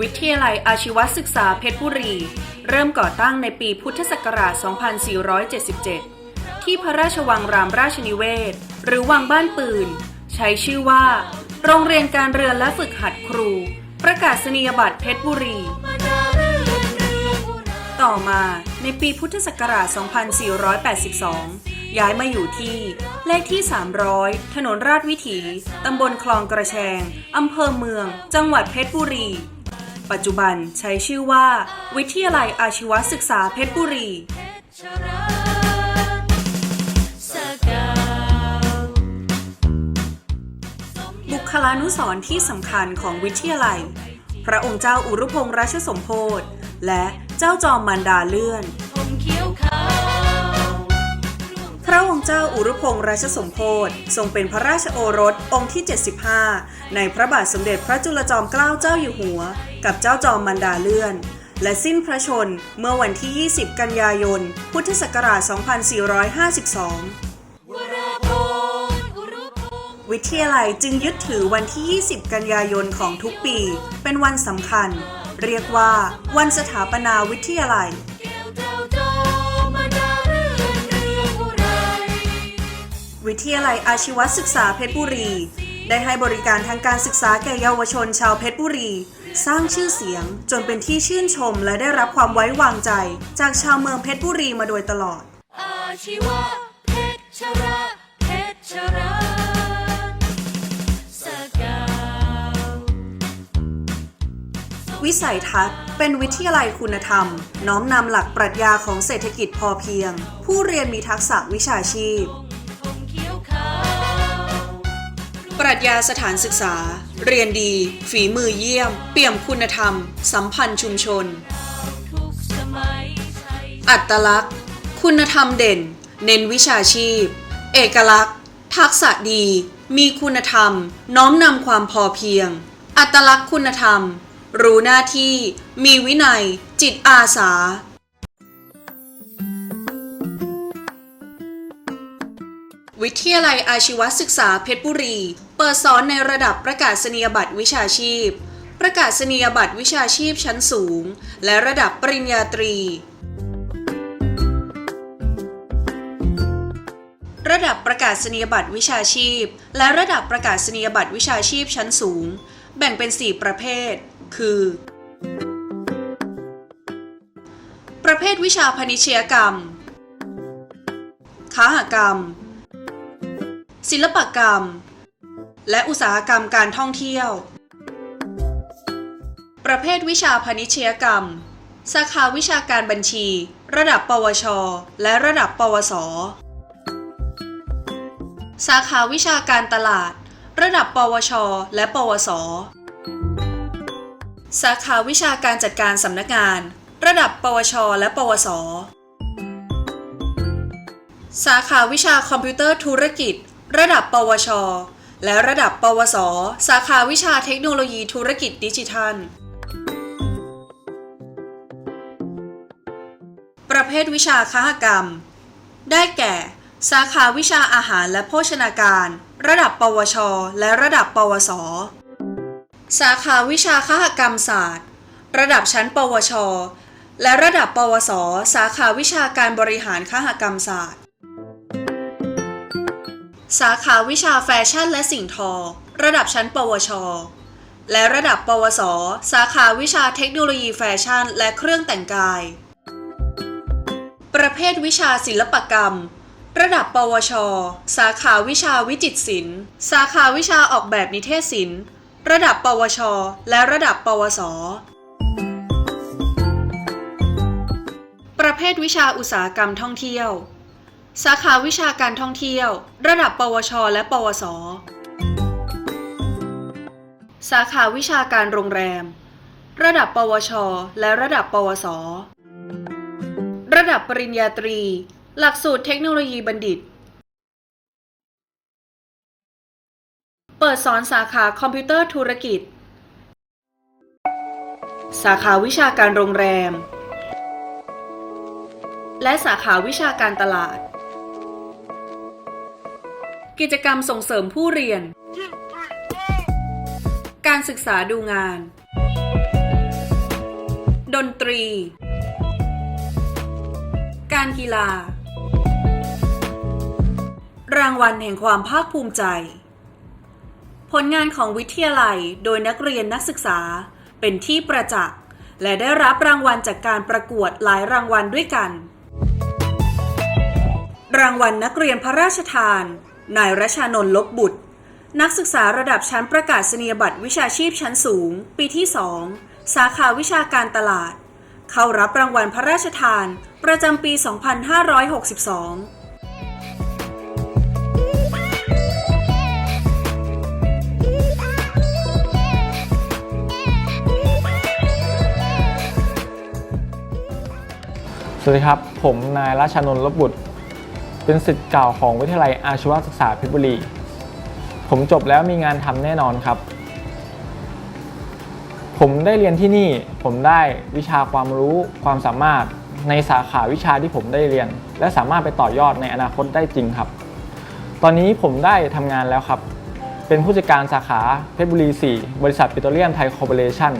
วิทยาลัยอาชีวศึกษาเพชรบุรี เริ่มก่อตั้งในปีพุทธศักราช 2477 ที่พระราชวังรามราชนิเวศ หรือวังบ้านปืน ใช้ชื่อว่า โรงเรียนการเรือนและฝึกหัดครู ประกาศนียบัตรเพชรบุรี ต่อมาในปีพุทธศักราช 2482 ย้ายมาอยู่ที่ เลขที่ 300 ถนนราชวิถี ตำบลคลองกระแชง อำเภอเมือง จังหวัดเพชรบุรี ปัจจุบันใช้ชื่อว่า วิทยาลัยอาชีวศึกษาเพชรบุรีบุคลานุสร์ที่สำคัญของวิทยาลัย พระองค์เจ้าอุรุพงษ์ราชสมโภชและเจ้าจอมมันดาเลื่อน พระองค์เจ้าอุรุพงษ์ราชสมโภชทรงเป็นพระราชโอรสองค์ที่ 75 ในพระบาทสมเด็จพระจุลจอมเกล้าเจ้าอยู่หัว กับเจ้าจอมมันดาเลื่อน และสิ้นพระชนเมื่อวันที่ 20 กันยายน พุทธศักราช 2452 วิทยาลัยจึงยึดถือวันที่ 20 กันยายนของทุกปี เป็นวันสำคัญ เรียกว่า วันสถาปนาวิทยาลัยวิทยาลัยอาชีวศึกษาเพชรบุรี ได้ให้บริการทางการศึกษาแก่เยาวชนชาวเพชรบุรี สร้างชื่อเสียงจนเป็นที่ชื่นชมและได้รับความไว้วางใจ จากชาวเมืองเพชรบุรีมาโดยตลอด อาชีวะเพชรระเพชรสกาววิสัยทัศน์เป็นวิทยาลัยคุณธรรม น้อมนำหลักปรัชญาของเศรษฐกิจพอเพียง ผู้เรียนมีทักษะวิชาชีพธงเขียวขาวปรัชญาสถานศึกษา เรียนดี ฝีมือเยี่ยม เปี่ยมคุณธรรม สัมพันธ์ชุมชน อัตลักษณ์ คุณธรรมเด่น เน้นวิชาชีพ เอกลักษณ์ ทักษะดี มีคุณธรรม น้อมนำความพอเพียง อัตลักษณ์คุณธรรม รู้หน้าที่ มีวินัย จิตอาสา วิทยาลัยอาชีวศึกษาเพชรบุรี เปิดสอนในระดับประกาศนียบัตรวิชาชีพ ประกาศนียบัตรวิชาชีพชั้นสูง และระดับปริญญาตรี ระดับประกาศนียบัตรวิชาชีพ และระดับประกาศนียบัตรวิชาชีพชั้นสูง แบ่งเป็น 4 ประเภท คือ ประเภทวิชาพนิชยกรรม ค้าหกรรม ศิลปกรรม และอุตสาหกรรมการท่องเที่ยว ประเภทวิชาพนิชยกรรม สาขาวิชาการบัญชี ระดับ ปวช และระดับ ปวส สาขาวิชาการตลาด ระดับ ปวช และ ปวส สาขาวิชาการจัดการสำนักงาน ระดับ ปวช และ ปวสสาขาวิชาคอมพิวเตอร์ธุรกิจ ระดับ ปวช และระดับ ปวส สาขาวิชาเทคโนโลยีธุรกิจดิจิทัล ประเภทวิชาค้ากรรม ได้แก่ สาขาวิชาอาหารและโภชนาการ ระดับ ปวช และระดับ ปวส สาขาวิชาค้ากรรมศาสตร์ ระดับชั้น ปวช และระดับ ปวส สาขาวิชาการบริหารค้ากรรมศาสตร์ สาขาวิชาแฟชั่นและสิ่งทอ ระดับชั้น ปวช และระดับ ปวส สาขาวิชาเทคโนโลยีแฟชั่น และเครื่องแต่งกาย ประเภทวิชาศิลปกรรม ระดับ ปวช สาขาวิชาวิจิตรศิลป์ สาขาวิชาออกแบบนิเทศศิลป์ ระดับ ปวช และระดับ ปวส ประเภทวิชาอุตสาหกรรมท่องเที่ยว สาขาวิชาการท่องเที่ยว ระดับ ปวช และ ปวส สาขาวิชาการโรงแรม ระดับ ปวช และระดับ ปวส ระดับปริญญาตรี หลักสูตรเทคโนโลยีบัณฑิต เปิดสอนสาขาคอมพิวเตอร์ธุรกิจ สาขาวิชาการโรงแรม และสาขาวิชาการตลาด กิจกรรมส่งเสริมผู้เรียน การศึกษาดูงาน ดนตรี การกีฬา รางวัลแห่งความภาคภูมิใจ ผลงานของวิทยาลัยโดยนักเรียนนักศึกษาเป็นที่ประจักษ์และได้รับรางวัลจากการประกวดหลายรางวัลด้วยกัน รางวัลนักเรียนพระราชทาน นายรชานนท์ลบบุตร นักศึกษาระดับชั้นประกาศนียบัตรวิชาชีพชั้นสูง ปีที่ 2 สาขาวิชาการตลาด เข้ารับรางวัลพระราชทาน ประจำปี 2562สวัสดีครับ ผมนายราชานนท์ลบบุตร เป็นสิทธิ์เก่าของวิทยาลัยอาชีวศึกษาเพชรบุรี ผมจบแล้วมีงานทำแน่นอนครับ ผมได้เรียนที่นี่ ผมได้วิชาความรู้ความสามารถในสาขาวิชาที่ผมได้เรียน และสามารถไปต่อยอดในอนาคตได้จริงครับ ตอนนี้ผมได้ทำงานแล้วครับ เป็นผู้จัดการสาขาเพชรบุรี 4 บริษัทปิโตรเลียมไทยคอร์ปอเรชั่น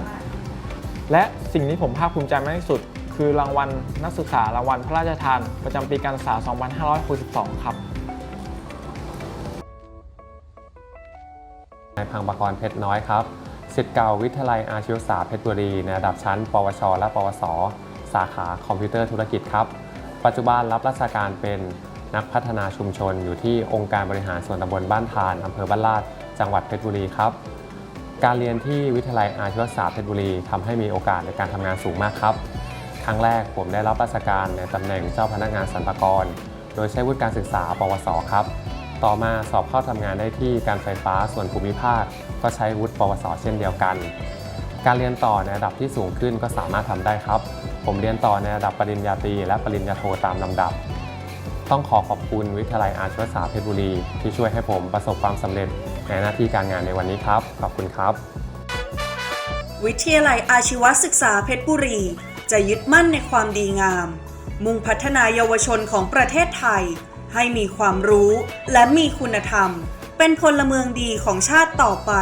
และสิ่งที่ผมภาคภูมิใจมากที่สุด คือรางวัลนักศึกษารางวัลพระราชทาน ประจำปีการศึกษา 2562 ครับ นายพังปกรณ์เพชรน้อยครับสิทธิ์เก่าวิทยาลัยอาชีวศึกษาเพชรบุรีในระดับชั้น ปวช และปวส สาขาคอมพิวเตอร์ธุรกิจครับ ปัจจุบันรับราชการเป็นนักพัฒนาชุมชนอยู่ที่องค์การบริหารส่วนตำบลบ้านทานอำเภอบ้านลาด จังหวัดเพชรบุรีครับ การเรียนที่วิทยาลัยอาชีวศึกษาเพชรบุรีทำให้มีโอกาสในการทำงานสูงมากครับ รั้งแรกผมได้รับราชการในตำแหน่งเจ้าพนักงานสรรพากร โดยใช้วุฒิการศึกษา ปวส ครับ ต่อมาสอบเข้าทำงานได้ที่การไฟฟ้าส่วนภูมิภาค ก็ใช้วุฒิปวส เช่นเดียวกัน การเรียนต่อในระดับที่สูงขึ้นก็สามารถทำได้ครับ ผมเรียนต่อในระดับปริญญาตรีและปริญญาโทตามลำดับ ต้องขอขอบคุณวิทยาลัยอาชีวศึกษาเพชรบุรี ที่ช่วยให้ผมประสบความสำเร็จในหน้าที่การงานในวันนี้ครับ ขอบคุณครับ วิทยาลัยอาชีวศึกษาเพชรบุรี จะยึดมั่นในความดีงาม มุ่งพัฒนายเยาวชนของประเทศไทย ให้มีความรู้และมีคุณธรรม เป็นพลเมืองดีของชาติต่อไป